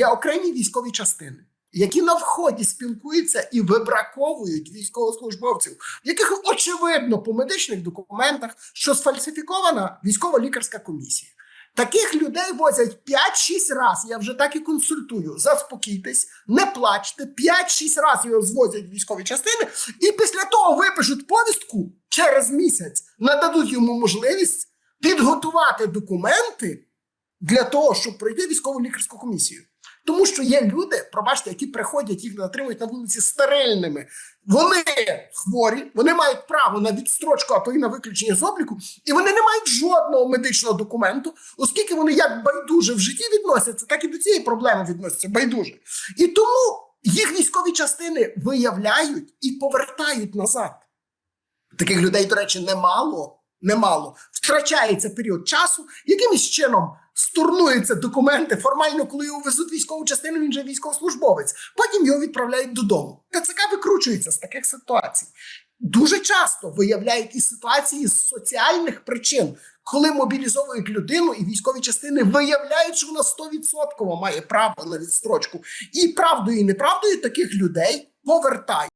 є окремі військові частини, які на вході спілкуються і вибраковують військовослужбовців, яких очевидно по медичних документах, що сфальсифікована військово-лікарська комісія. Таких людей возять 5-6 разів. Я вже так і консультую. Заспокійтесь, не плачте. 5-6 разів його звозять військові частини, і після того випишуть повістку через місяць, нададуть йому можливість підготувати документи для того, щоб пройти військову лікарську комісію. Тому що є люди, пробачте, які приходять, їх отримують на вулиці стерильними. Вони хворі, вони мають право на відстрочку, а то й на виключення з обліку, і вони не мають жодного медичного документу, оскільки вони як байдуже в житті відносяться, так і до цієї проблеми відносяться байдуже. І тому їх військові частини виявляють і повертають назад. Таких людей, до речі, немало. Немало втрачається період часу, якимось чином стурнуються документи. Формально, коли його везуть військову частину, він же військовослужбовець. Потім його відправляють додому. ТЦК викручується з таких ситуацій. Дуже часто виявляють і ситуації з соціальних причин, коли мобілізовують людину, і військові частини виявляють, що вона 100% має право на відстрочку. І правдою і неправдою таких людей повертають.